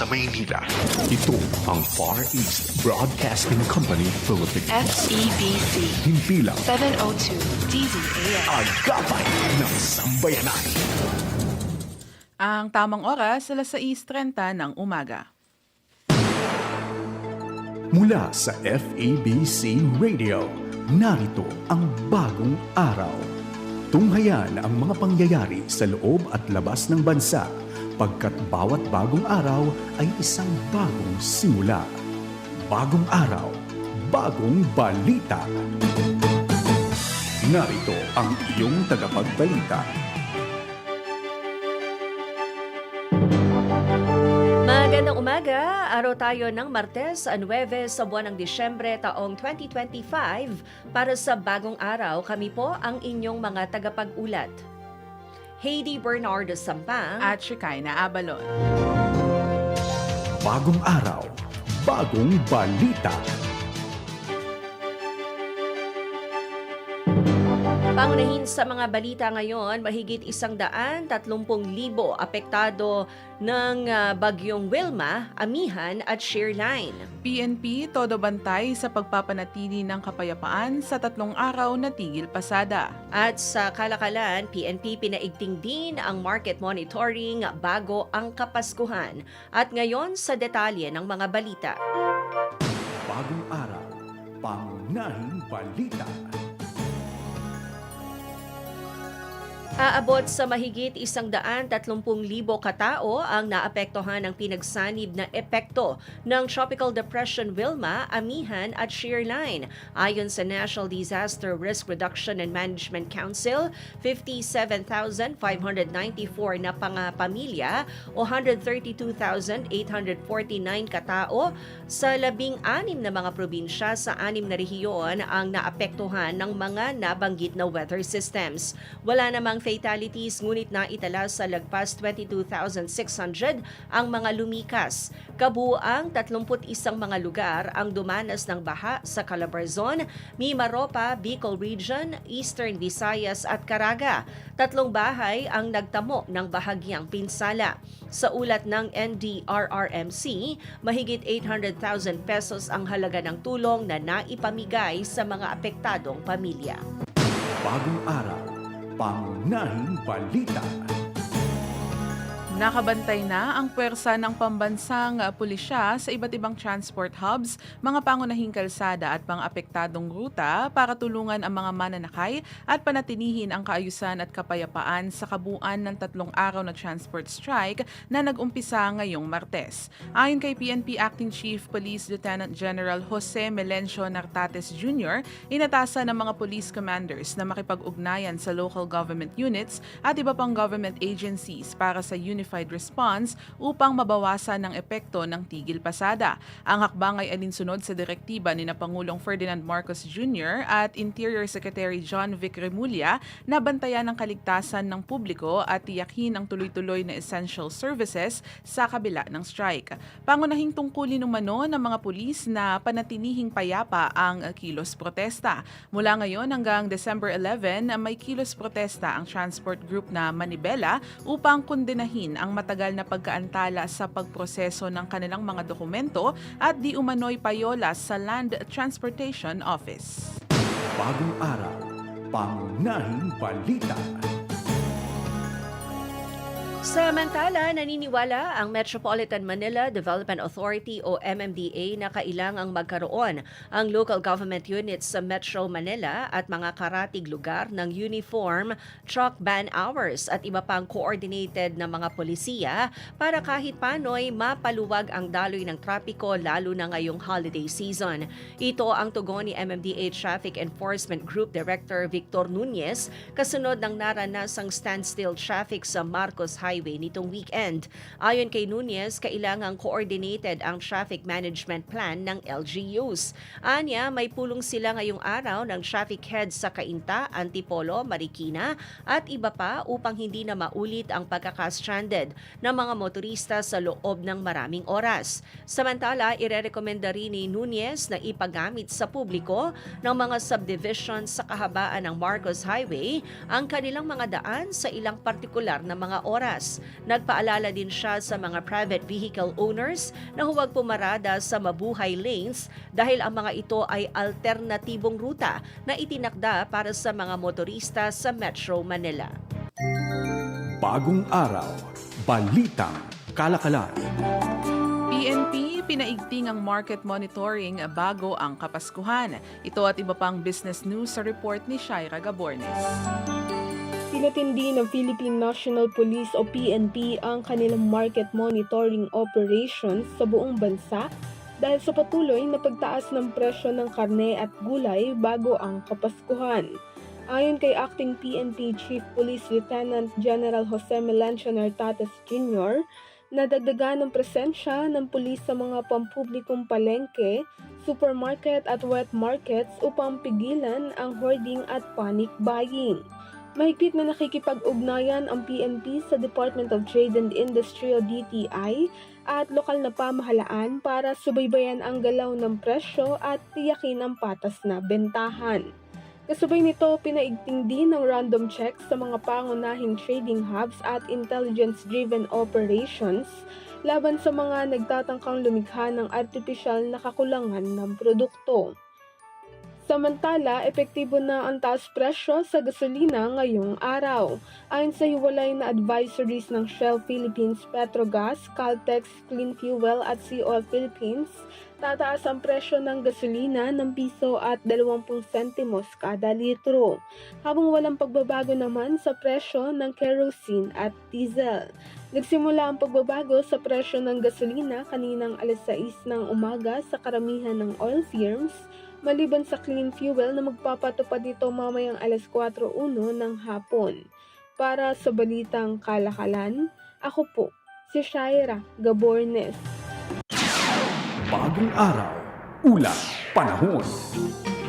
sa Maynila. Ito ang Far East Broadcasting Company Philippines. FEBC Himpilang 702 DZAM. agapay ng sambayanan. Ang tamang oras, alas 6.30 ng umaga. Mula sa FABC Radio, narito ang bagong araw. Tunghayan ang mga pangyayari sa loob at labas ng bansa pagkat bawat bagong araw ay isang bagong simula. Bagong araw, bagong balita. Narito ang iyong tagapagbalita. Magandang umaga, araw tayo ng Martes, 9 sa buwan ng Disyembre taong 2025. Para sa bagong araw, kami po ang inyong mga tagapag-ulat. Heidi Bernardo Sampang At Shekinah Abalon. Bagong araw, bagong balita. Pangunahin sa mga balita ngayon, mahigit isang daan, tatlumpong libo apektado ng ah, bagyong Wilma, Amihan at Shearline. PNP, todo bantay sa pagpapanatili ng kapayapaan sa tatlong araw na tigil pasada. At sa kalakalan, PNP pinaigting din ang market monitoring bago ang Kapaskuhan. At ngayon sa detalye ng mga balita. Bagong araw, pangunahing balita. Aabot sa mahigit isang daan tatlumpung libo katao ang naapektuhan ng pinagsanib na epekto ng Tropical Depression Wilma, Amihan at Shearline. Ayon sa National Disaster Risk Reduction and Management Council, 57,594 na pangapamilya o 132,849 katao sa labing-anim na mga probinsya sa anim na rehiyon ang naapektuhan ng mga nabanggit na weather systems. Wala namang fatalities ngunit naitala sa lagpas 22,600 ang mga lumikas. Kabuang 31 mga lugar ang dumanas ng baha sa Calabarzon, Mimaropa, Bicol Region, Eastern Visayas at Caraga. Tatlong bahay ang nagtamo ng bahagyang pinsala. Sa ulat ng NDRRMC, mahigit 800,000 pesos ang halaga ng tulong na naipamigay sa mga apektadong pamilya. Bagong araw, pangunahing balita. Nakabantay na ang puwersa ng pambansang uh, pulisya sa iba't ibang transport hubs, mga pangunahing kalsada at pang-apektadong ruta para tulungan ang mga mananakay at panatilihin ang kaayusan at kapayapaan sa kabuuan ng tatlong araw na transport strike na nag-umpisa ngayong Martes. Ayon kay PNP Acting Chief Police Lieutenant General Jose Melencio Nartates Jr., inatasan ng mga police commanders na makipag-ugnayan sa local government units at iba pang government agencies para sa unified response upang mabawasan ng epekto ng tigil pasada. Ang hakbang ay alinsunod sa direktiba ni na Pangulong Ferdinand Marcos Jr. at Interior Secretary John Vic Remulla na bantayan ang kaligtasan ng publiko at tiyakin ang tuloy-tuloy na essential services sa kabila ng strike. Pangunahing tungkulin umano ng mga pulis na panatinihing payapa ang kilos protesta. Mula ngayon hanggang December 11, may kilos protesta ang transport group na Manibela upang kondenahin ang matagal na pagkaantala sa pagproseso ng kanilang mga dokumento at di umano'y payola sa Land Transportation Office. Bagong araw, pangunahing balita. Samantala, naniniwala ang Metropolitan Manila Development Authority o MMDA na kailangang magkaroon ang local government units sa Metro Manila at mga karatig lugar ng uniform truck ban hours at iba pang coordinated na mga polisiya para kahit pano'y mapaluwag ang daloy ng trapiko lalo na ngayong holiday season. Ito ang tugon ni MMDA Traffic Enforcement Group Director Victor Nunez kasunod ng naranasang standstill traffic sa Marcos Highway nitong weekend. Ayon kay Nunez, kailangang coordinated ang traffic management plan ng LGUs. Anya, may pulong sila ngayong araw ng traffic heads sa Cainta, Antipolo, Marikina at iba pa upang hindi na maulit ang pagkakastranded ng mga motorista sa loob ng maraming oras. Samantala, irerekomenda rin ni Nunez na ipagamit sa publiko ng mga subdivisions sa kahabaan ng Marcos Highway ang kanilang mga daan sa ilang partikular na mga oras. Nagpaalala din siya sa mga private vehicle owners na huwag pumarada sa mabuhay lanes dahil ang mga ito ay alternatibong ruta na itinakda para sa mga motorista sa Metro Manila. Bagong araw, balitang kalakalan. PNP pinaigting ang market monitoring bago ang Kapaskuhan. Ito at iba pang business news sa report ni Shaira Gabornes. Tinatindi ng Philippine National Police o PNP ang kanilang market monitoring operations sa buong bansa dahil sa patuloy na pagtaas ng presyo ng karne at gulay bago ang Kapaskuhan. Ayon kay Acting PNP Chief Police Lieutenant General Jose Melancio Nartates Jr., nadagdagan ng presensya ng pulis sa mga pampublikong palengke, supermarket at wet markets upang pigilan ang hoarding at panic buying. Mahigpit na nakikipag-ugnayan ang PNP sa Department of Trade and Industry o DTI at lokal na pamahalaan para subaybayan ang galaw ng presyo at tiyakin ang patas na bentahan. Kasabay nito, pinaigting din ng random checks sa mga pangunahing trading hubs at intelligence-driven operations laban sa mga nagtatangkang lumikha ng artificial na kakulangan ng produkto. Samantala, epektibo na ang taas presyo sa gasolina ngayong araw. Ayon sa hiwalay na advisories ng Shell Philippines Petrogas, Caltex Clean Fuel at Sea Oil Philippines, tataas ang presyo ng gasolina ng piso at 20 sentimos kada litro, habang walang pagbabago naman sa presyo ng kerosene at diesel. Nagsimula ang pagbabago sa presyo ng gasolina kaninang alas 6 ng umaga sa karamihan ng oil firms, maliban sa clean fuel na magpapatupad ito mamayang alas 4.1 ng hapon. Para sa Balitang Kalakalan, ako po, si Shaira Gabornes. Bagong araw, ulat, panahon.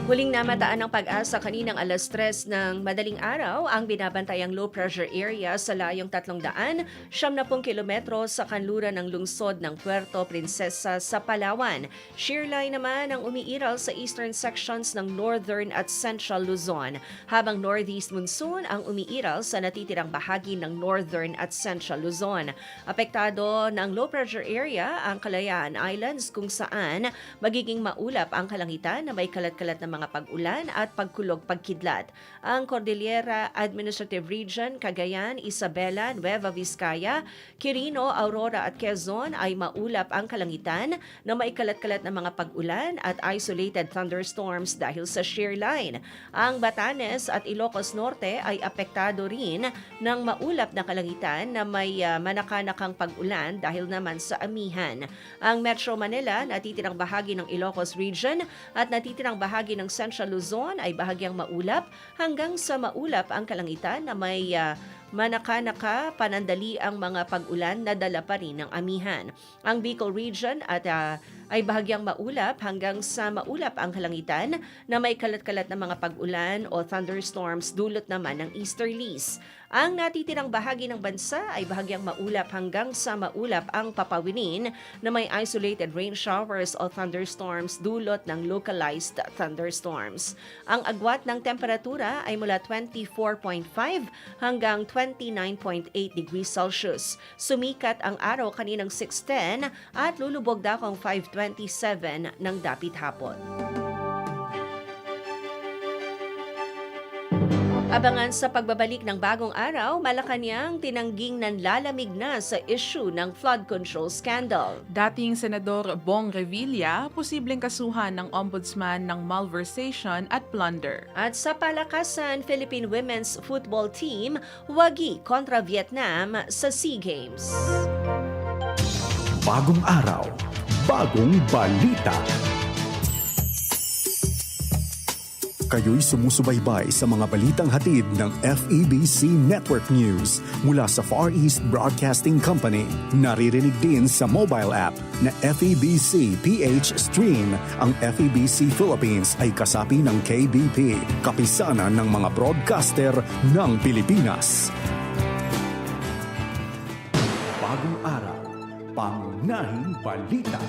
Huling namataan ng pag-asa kaninang alas 3 ng madaling araw ang binabantayang low pressure area sa layong 300 70 kilometro sa kanluran ng lungsod ng Puerto Princesa sa Palawan. Shear line naman ang umiiral sa eastern sections ng northern at central Luzon, habang northeast monsoon ang umiiral sa natitirang bahagi ng northern at central Luzon. Apektado ng low pressure area ang Kalayaan Islands kung saan magiging maulap ang kalangitan na may kalat-kalat na mga pag-ulan at pagkulog pagkidlat. Ang Cordillera Administrative Region, Cagayan, Isabela, Nueva Vizcaya, Quirino, Aurora at Quezon ay maulap ang kalangitan na may kalat-kalat na mga pag-ulan at isolated thunderstorms dahil sa shear line. Ang Batanes at Ilocos Norte ay apektado rin ng maulap na kalangitan na may ah, manakanakang pag-ulan dahil naman sa amihan. Ang Metro Manila, natitirang bahagi ng Ilocos Region at natitirang bahagi ng Central Luzon ay bahagyang maulap hanggang sa maulap ang kalangitan na may ah, manaka-naka panandali ang mga pag-ulan na dala pa rin ng amihan. Ang Bicol Region at ah, ay bahagyang maulap hanggang sa maulap ang kalangitan na may kalat-kalat na mga pag-ulan o thunderstorms dulot naman ng easterlies. Ang natitirang bahagi ng bansa ay bahagyang maulap hanggang sa maulap ang papawinin na may isolated rain showers o thunderstorms dulot ng localized thunderstorms. Ang agwat ng temperatura ay mula 24.5 hanggang 29.8 degrees Celsius. Sumikat ang araw kaninang 6.10 at lulubog dakong 5.27 ng dapit hapon. Abangan sa pagbabalik ng bagong araw, Malacanang tinangging nanlalamig na sa issue ng flood control scandal. Dating Senador Bong Revilla, posibleng kasuhan ng ombudsman ng malversation at plunder. At sa palakasan, Philippine Women's Football Team wagi kontra Vietnam sa SEA Games. Bagong araw, bagong balita. Kayo'y sumusubaybay sa mga balitang hatid ng FEBC Network News mula sa Far East Broadcasting Company. Naririnig din sa mobile app na FEBC PH Stream. Ang FEBC Philippines ay kasapi ng KBP, kapisanan ng mga broadcaster ng Pilipinas. Bagong araw, pangunahing balita.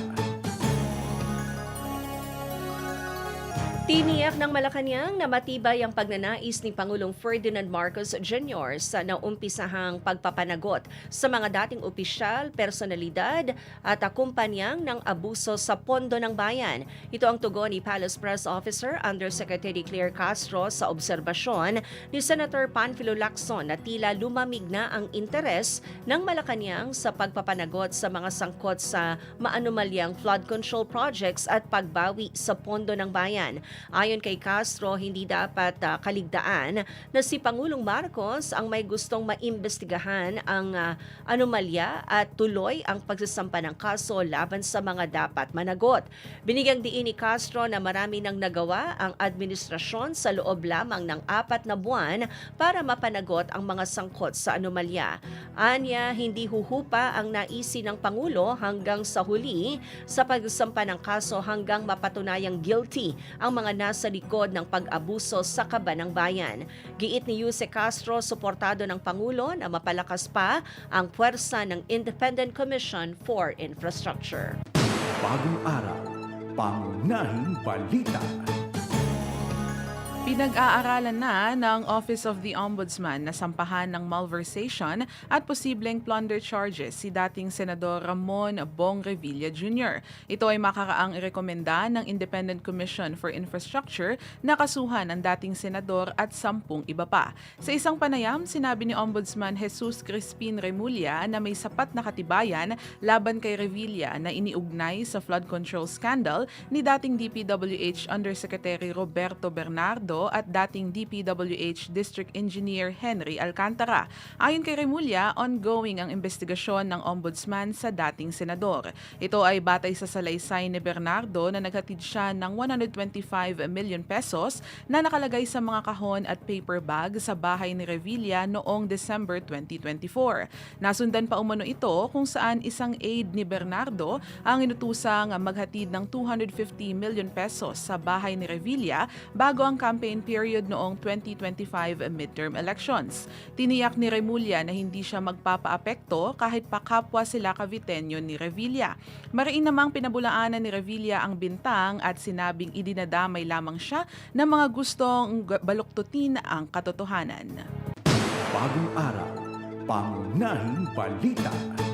Tiniyak ng Malacanang na matibay ang pagnanais ni Pangulong Ferdinand Marcos Jr. sa naumpisahang pagpapanagot sa mga dating opisyal, personalidad at akumpanyang ng abuso sa pondo ng bayan. Ito ang tugon ni Palace Press Officer Undersecretary Claire Castro sa obserbasyon ni Senator Panfilo Lacson na tila lumamig na ang interes ng Malacanang sa pagpapanagot sa mga sangkot sa maanumalyang flood control projects at pagbawi sa pondo ng bayan. Ayon kay Castro, hindi dapat ah, kaligtaan na si Pangulong Marcos ang may gustong maimbestigahan ang ah, anomalya at tuloy ang pagsasampa ng kaso laban sa mga dapat managot. Binigyang diin ni Castro na marami nang nagawa ang administrasyon sa loob lamang ng apat na buwan para mapanagot ang mga sangkot sa anomalya. Anya, hindi huhupa ang naisi ng Pangulo hanggang sa huli sa pagsampa ng kaso hanggang mapatunayang guilty ang mga nasa likod ng pag-abuso sa kaba ng bayan. Giit ni Jose Castro, suportado ng Pangulo na mapalakas pa ang puwersa ng Independent Commission for Infrastructure. Bagong araw, pangunahing balita. Pinag-aaralan na ng Office of the Ombudsman na sampahan ng malversation at posibleng plunder charges si dating Senador Ramon Bong Revilla Jr. Ito ay makakaang irekomenda ng Independent Commission for Infrastructure na kasuhan ang dating senador at sampung iba pa. Sa isang panayam, sinabi ni Ombudsman Jesus Crispin Remulla na may sapat na katibayan laban kay Revilla na iniugnay sa flood control scandal ni dating DPWH Undersecretary Roberto Bernardo at dating DPWH District Engineer Henry Alcantara. Ayon kay Remulla, ongoing ang investigasyon ng ombudsman sa dating senador. Ito ay batay sa salaysay ni Bernardo na naghatid siya ng 125 million pesos na nakalagay sa mga kahon at paper bag sa bahay ni Revilla noong December 2024. Nasundan pa umano ito kung saan isang aide ni Bernardo ang inutusang maghatid ng 250 million pesos sa bahay ni Revilla bago ang campaign period noong 2025 midterm elections. Tiniyak ni Remulla na hindi siya magpapaapekto kahit pa kapwa sila Caviteño ni Revilla. Mariin namang pinabulaanan ni Revilla ang bintang at sinabing idinadamay lamang siya ng mga gustong baluktutin ang katotohanan. Bagong araw, pangunahing balita.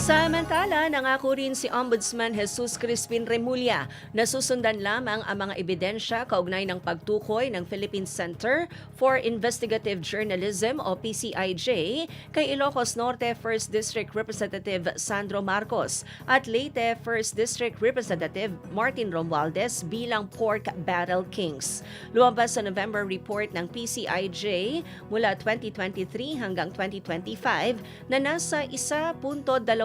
Samantala, nangako rin si Ombudsman Jesus Crispin Remulla na susundan lamang ang mga ebidensya kaugnay ng pagtukoy ng Philippine Center for Investigative Journalism o PCIJ kay Ilocos Norte 1st District Representative Sandro Marcos at Leyte 1st District Representative Martin Romualdez bilang pork barrel kings. Lumabas sa November report ng PCIJ mula 2023 hanggang 2025 na nasa 1.2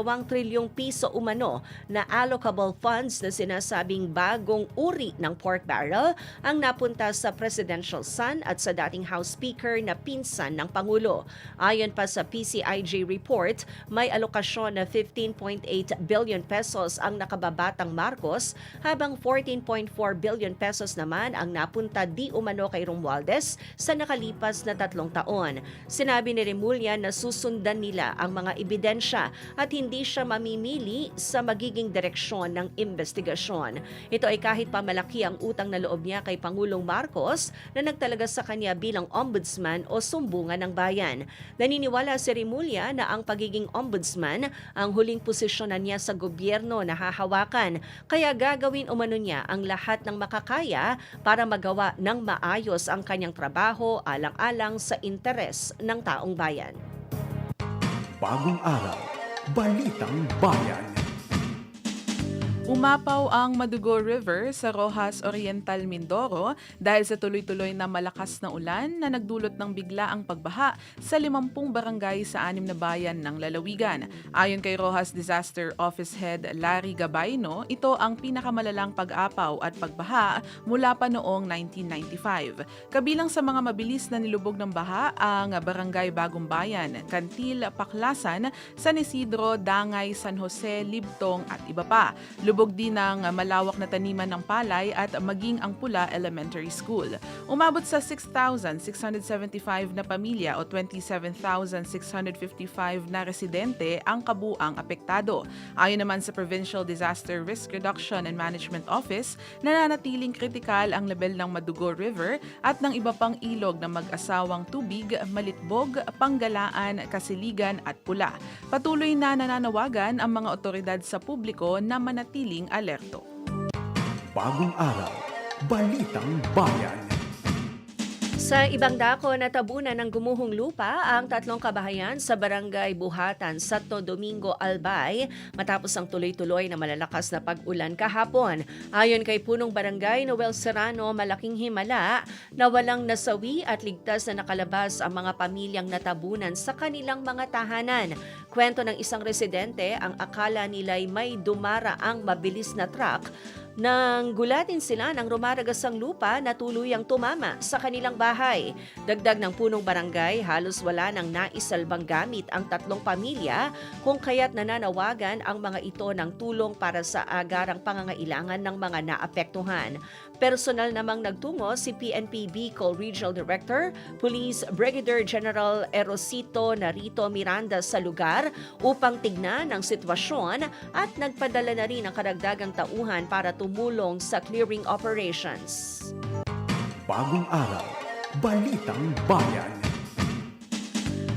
dalawang trilyong piso umano na allocable funds na sinasabing bagong uri ng pork barrel ang napunta sa presidential son at sa dating House Speaker na pinsan ng Pangulo. Ayon pa sa PCIJ report, may alokasyon na 15.8 billion pesos ang nakababatang Marcos habang 14.4 billion pesos naman ang napunta di umano kay Romualdez sa nakalipas na tatlong taon. Sinabi ni Remulla na susundan nila ang mga ebidensya at hindi siya mamimili sa magiging direksyon ng investigasyon. Ito ay kahit pa malaki ang utang na loob niya kay Pangulong Marcos na nagtalaga sa kanya bilang ombudsman o sumbungan ng bayan. Naniniwala si Remulla na ang pagiging ombudsman ang huling posisyonan niya sa gobyerno na hahawakan kaya gagawin umano niya ang lahat ng makakaya para magawa ng maayos ang kanyang trabaho alang-alang sa interes ng taong bayan. Bagong araw, balitang bayan. Umapaw ang Madugo River sa Rojas Oriental, Mindoro dahil sa tuloy-tuloy na malakas na ulan na nagdulot ng bigla ang pagbaha sa 50 barangay sa anim na bayan ng lalawigan. Ayon kay Rojas Disaster Office Head Larry Gabayno, ito ang pinakamalalang pag-apaw at pagbaha mula pa noong 1995. Kabilang sa mga mabilis na nilubog ng baha ang Barangay Bagong Bayan, Kantil, Paklasan, San Isidro, Dangay, San Jose, Libtong at iba pa. Lubog din ng malawak na taniman ng palay at maging ang Pula Elementary School. Umabot sa 6,675 na pamilya o 27,655 na residente ang kabuang apektado. Ayon naman sa Provincial Disaster Risk Reduction and Management Office, nananatiling kritikal ang level ng Madugo River at ng iba pang ilog na mag-asawang tubig, malitbog, panggalaan, kasiligan at pula. Patuloy na nananawagan ang mga otoridad sa publiko na manatiling alerto. Bagong araw, balitang bayan. Sa ibang dako, natabunan ng gumuhong lupa ang tatlong kabahayan sa barangay Buhatan, Santo Domingo, Albay matapos ang tuloy-tuloy na malalakas na pag-ulan kahapon. Ayon kay punong barangay Noel Serrano, malaking himala na walang nasawi at ligtas na nakalabas ang mga pamilyang natabunan sa kanilang mga tahanan. Kwento ng isang residente, ang akala nila'y may dumara ang mabilis na truck nang gulatin sila ng rumaragasang lupa na tuluyang tumama sa kanilang bahay. Dagdag ng punong barangay, halos wala nang naisalbang gamit ang tatlong pamilya kung kaya't nananawagan ang mga ito ng tulong para sa agarang pangangailangan ng mga naapektuhan. Personal namang nagtungo si PNP Bicol Regional Director, Police Brigadier General Erosito Narito Miranda sa lugar upang tignan ang sitwasyon at nagpadala na rin ng karagdagang tauhan para tumulong sa clearing operations. Bagong araw, balitang bayan.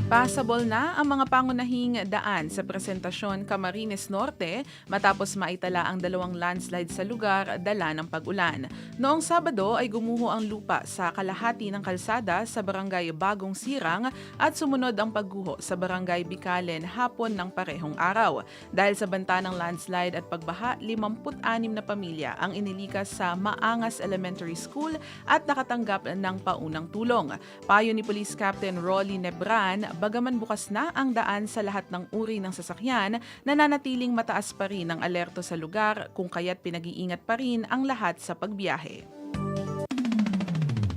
Passable na ang mga pangunahing daan sa presentasyon Camarines Norte matapos maitala ang dalawang landslide sa lugar dala ng pag-ulan. Noong Sabado ay gumuho ang lupa sa kalahati ng kalsada sa barangay Bagong Sirang at sumunod ang pagguho sa barangay Bicalen hapon ng parehong araw. Dahil sa banta ng landslide at pagbaha, 56 na pamilya ang inilikas sa Maangas Elementary School at nakatanggap ng paunang tulong. Payo ni Police Captain Rolly Nebran, bagaman bukas na ang daan sa lahat ng uri ng sasakyan, nananatiling mataas pa rin ang alerto sa lugar kung kaya't pinag-iingat pa rin ang lahat sa pagbiyahe.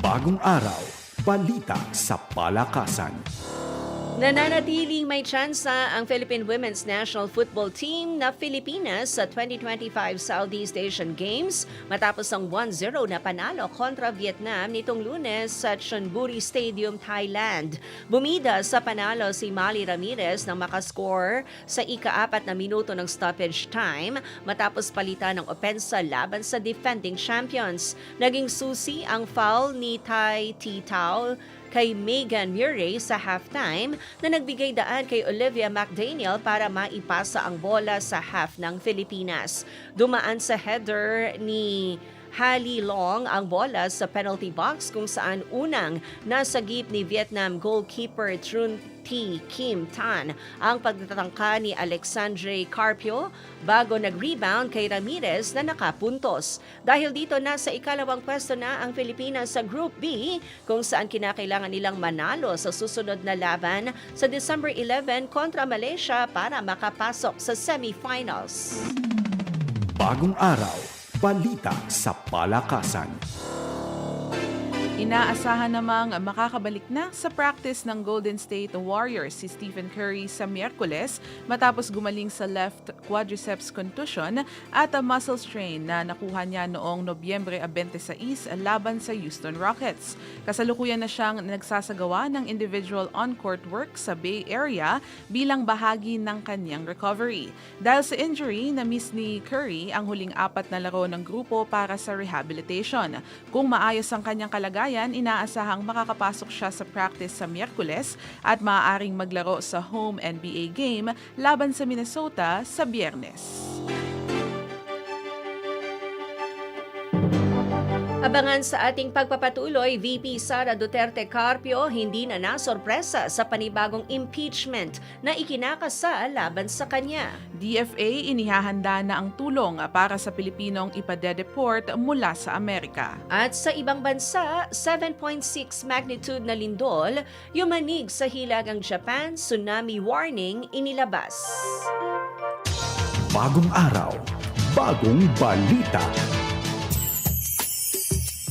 Bagong araw, balita sa palakasan. Nananatiling may tsansa ang Philippine Women's National Football Team na Pilipinas sa 2025 Southeast Asian Games matapos ang 1-0 na panalo kontra Vietnam nitong lunes sa Chonburi Stadium, Thailand. Bumida sa panalo si Mali Ramirez nang makascore sa ika-apat na minuto ng stoppage time matapos palitan ng opensa laban sa defending champions. Naging susi ang foul ni Tai Ti Tao kay Megan Murray sa halftime na nagbigay daan kay Olivia McDaniel para maipasa ang bola sa half ng Pilipinas. Dumaan sa header ni Hali Long ang bola sa penalty box kung saan unang nasagip ni Vietnam goalkeeper Trun T. Kim Tan ang pagtatangka ni Alexandre Carpio bago nag-rebound kay Ramirez na nakapuntos. Dahil dito nasa ikalawang pwesto na ang Pilipinas sa Group B kung saan kinakailangan nilang manalo sa susunod na laban sa December 11 kontra Malaysia para makapasok sa semifinals. Bagong araw, balita sa palakasan. Inaasahan namang makakabalik na sa practice ng Golden State Warriors si Stephen Curry sa Miyerkules matapos gumaling sa left quadriceps contusion at a muscle strain na nakuha niya noong Nobyembre 26 laban sa Houston Rockets. Kasalukuyan na siyang nagsasagawa ng individual on-court work sa Bay Area bilang bahagi ng kanyang recovery. Dahil sa injury, na-miss ni Curry ang huling apat na laro ng grupo para sa rehabilitation. Kung maayos ang kanyang kalagayan, inaasahang makakapasok siya sa practice sa Miyerkules at maaaring maglaro sa home NBA game laban sa Minnesota sa Biyernes. Abangan sa ating pagpapatuloy, VP Sara Duterte Carpio hindi na nasorpresa sa panibagong impeachment na ikinakasal laban sa kanya. DFA inihahanda na ang tulong para sa Pilipinong ipadedeport mula sa Amerika. At sa ibang bansa, 7.6 magnitude na lindol, yumanig sa hilagang Japan, tsunami warning inilabas. Bagong araw, bagong balita.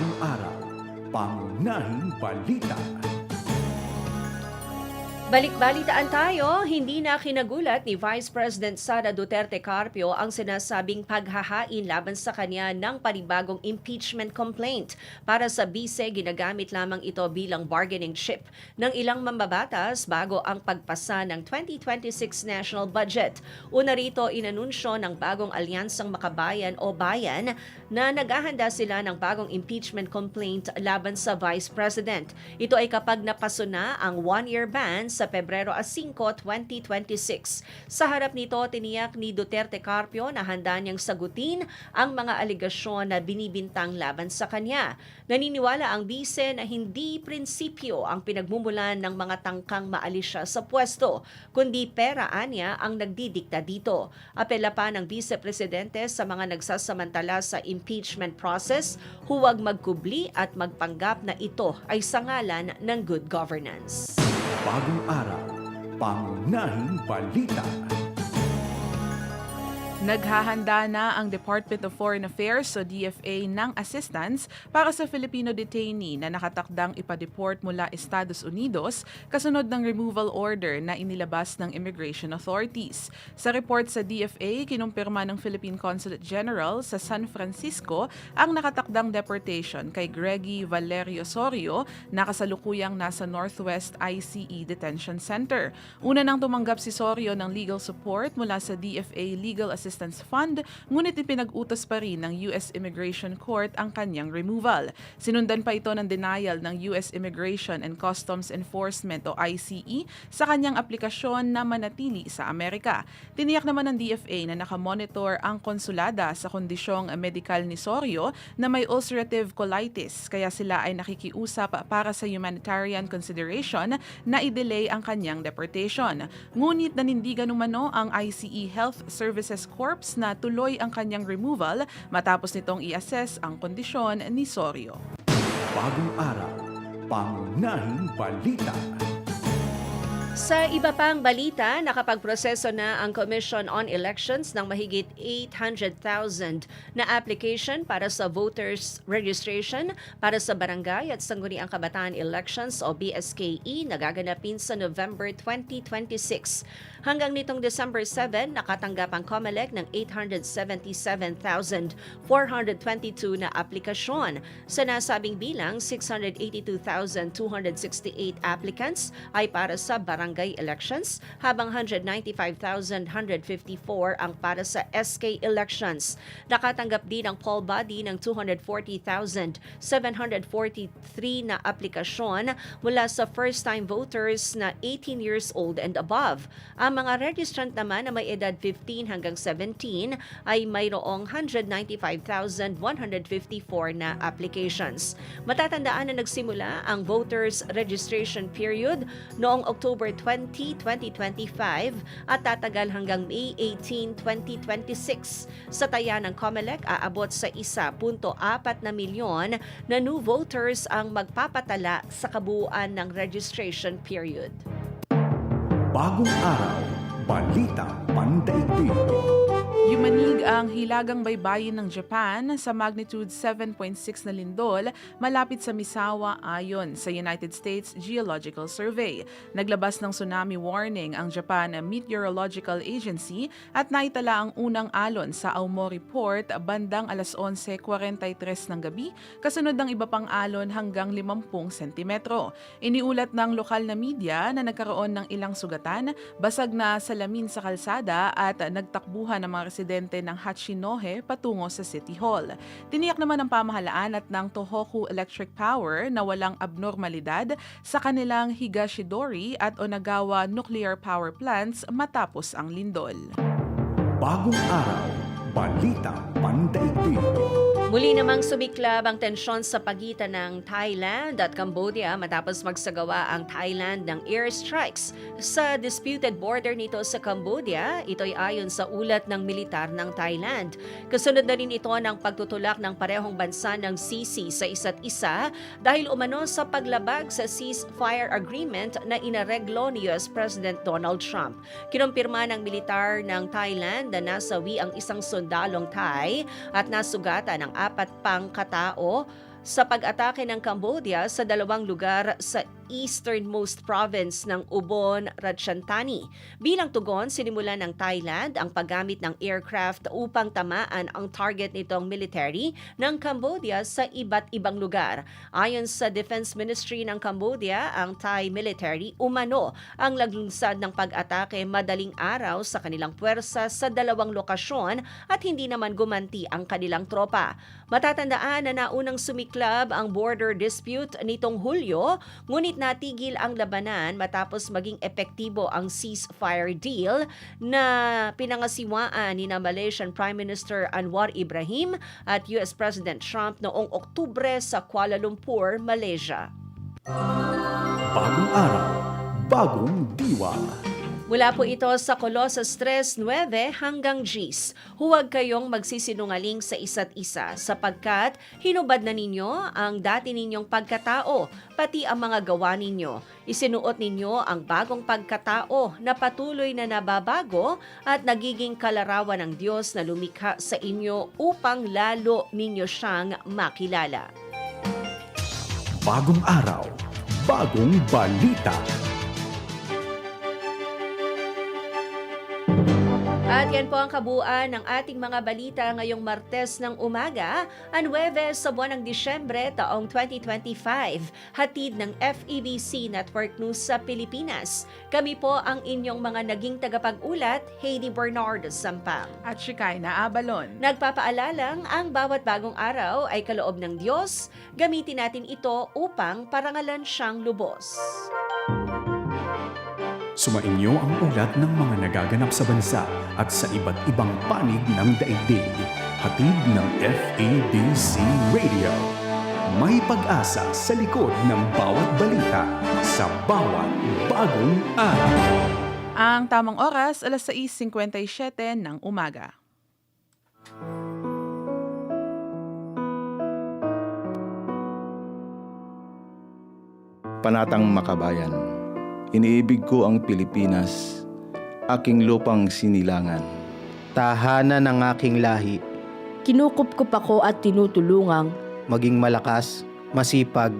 Bagong araw, pangunahing balita. Balik-balitaan tayo, hindi na kinagulat ni Vice President Sara Duterte Carpio ang sinasabing paghahain laban sa kanya ng panibagong impeachment complaint. Para sa bise, ginagamit lamang ito bilang bargaining chip ng ilang mambabatas bago ang pagpasa ng 2026 national budget. Una rito, inanunsyo ng bagong alyansang makabayan o bayan na naghahanda sila ng bagong impeachment complaint laban sa Vice President. Ito ay kapag napaso na ang one-year ban sa Pebrero 5, 2026. Sa harap nito, tiniyak ni Duterte Carpio na handa niyang sagutin ang mga aligasyon na binibintang laban sa kanya. Naniniwala ang bise na hindi prinsipyo ang pinagmumulan ng mga tangkang maalis siya sa pwesto, kundi pera anya ang nagdidikta dito. Apela pa ng Vice Presidente sa mga nagsasamantala sa impeachment process, huwag magkubli at magpanggap na ito ay sangalan ng good governance. Bagong araw, pangunahing balita. Naghahanda na ang Department of Foreign Affairs o DFA ng assistance para sa Filipino detainee na nakatakdang ipadeport mula Estados Unidos kasunod ng removal order na inilabas ng immigration authorities. Sa report sa DFA, kinumpirma ng Philippine Consulate General sa San Francisco ang nakatakdang deportation kay Greggy Valerio Osorio na kasalukuyang nasa Northwest ICE Detention Center. Una nang tumanggap si Sorio ng legal support mula sa DFA Legal Assistance Fund, ngunit ipinag-utos pa rin ng U.S. Immigration Court ang kanyang removal. Sinundan pa ito ng denial ng U.S. Immigration and Customs Enforcement o ICE sa kanyang aplikasyon na manatili sa Amerika. Tiniyak naman ng DFA na nakamonitor ang konsulada sa kondisyong medikal ni Sorio na may ulcerative colitis kaya sila ay nakikiusap para sa humanitarian consideration na i-delay ang kanyang deportation. Ngunit nanindigan umano ang ICE Health Services Corps na tuloy ang kanyang removal matapos nitong i-assess ang kondisyon ni Sorio. Bagong araw, pangunahing balita. Sa iba pang balita, nakapagproseso na ang Commission on Elections ng mahigit 800,000 na application para sa voters registration para sa barangay at sangguniang kabataan elections o BSKE na gaganapin sa November 2026. Hanggang nitong December 7, nakatanggap ang COMELEC ng 877,422 na aplikasyon. Sa nasabing bilang, 682,268 applicants ay para sa barangay elections, habang 195,154 ang para sa SK elections. Nakatanggap din ang poll body ng 240,743 na aplikasyon mula sa first-time voters na 18 years old and above. Ang mga registrant naman na may edad 15 hanggang 17 ay mayroong 195,154 na applications. Matatandaan na nagsimula ang voters registration period noong October 20, 2025 at tatagal hanggang May 18, 2026. Sa taya ng COMELEC, aabot sa 1.4 na milyon na new voters ang magpapatala sa kabuuan ng registration period. Bagong araw, balita pandaigdig. Yumanig ang hilagang baybayin ng Japan sa magnitude 7.6 na lindol malapit sa Misawa ayon sa United States Geological Survey. Naglabas ng tsunami warning ang Japan Meteorological Agency at naitala ang unang alon sa Aomori Port bandang alas 11.43 ng gabi kasunod ng iba pang alon hanggang 50 sentimetro. Iniulat ng lokal na media na nagkaroon ng ilang sugatan, basag na salamin sa kalsada at nagtakbuhan ng mga residente ng Hachinohe patungo sa City Hall. Tiniyak naman ng pamahalaan at ng Tohoku Electric Power na walang abnormalidad sa kanilang Higashidori at Onagawa nuclear power plants matapos ang lindol. Bagong araw, balita pandaigdig. Muli namang sumiklab ang tensyon sa pagitan ng Thailand at Cambodia matapos magsagawa ang Thailand ng airstrikes sa disputed border nito sa Cambodia. Ito'y ayon sa ulat ng militar ng Thailand. Kasunod na rin ito ng pagtutulak ng parehong bansa ng sisi sa isa't isa dahil umano sa paglabag sa ceasefire agreement na inareglo ni US President Donald Trump. Kinumpirma ng militar ng Thailand na nasawi ang isang sundalong Thai at nasugatan ng apat pang katao sa pag-atake ng Cambodia sa dalawang lugar sa easternmost province ng Ubon, Ratchathani. Bilang tugon, sinimula ng Thailand ang paggamit ng aircraft upang tamaan ang target nitong military ng Cambodia sa iba't ibang lugar. Ayon sa Defense Ministry ng Cambodia, ang Thai military umano ang laglunsad ng pag-atake madaling araw sa kanilang puwersa sa dalawang lokasyon at hindi naman gumanti ang kanilang tropa. Matatandaan na naunang sumiklab ang border dispute nitong Hulyo, ngunit natigil ang labanan matapos maging epektibo ang ceasefire deal na pinangasiwaan ni Malaysian Prime Minister Anwar Ibrahim at US President Trump noong Oktubre sa Kuala Lumpur, Malaysia. Bagong araw, bagong diwa. Mula po ito sa Colossus 3.9 hanggang Gs. Huwag kayong magsisinungaling sa isa't isa sapagkat hinubad na ninyo ang dati ninyong pagkatao, pati ang mga gawa ninyo. Isinuot ninyo ang bagong pagkatao na patuloy na nababago at nagiging kalarawan ng Diyos na lumikha sa inyo upang lalo ninyo siyang makilala. Bagong araw, bagong balita. At yan po ang kabuuan ng ating mga balita ngayong Martes ng umaga, ang 9 sa buwan ng Disyembre taong 2025, hatid ng FEBC Network News sa Pilipinas. Kami po ang inyong mga naging tagapag-ulat, Heidi Bernard Sampang. At Shikay na Abalon. Nagpapaalalang ang bawat bagong araw ay kaloob ng Diyos, gamitin natin ito upang parangalan siyang lubos. Sumainyo ang ulat ng mga nagaganap sa bansa at sa iba't ibang panig ng daigdig. Hatid ng FABC Radio. May pag-asa sa likod ng bawat balita sa bawat bagong araw. Ang tamang oras, alas 6.57 ng umaga. Panatang Makabayan. Iniibig ko ang Pilipinas, aking lupang sinilangan. tahanan ng aking lahi, Kinukupkup ako at tinutulungang maging malakas, masipag,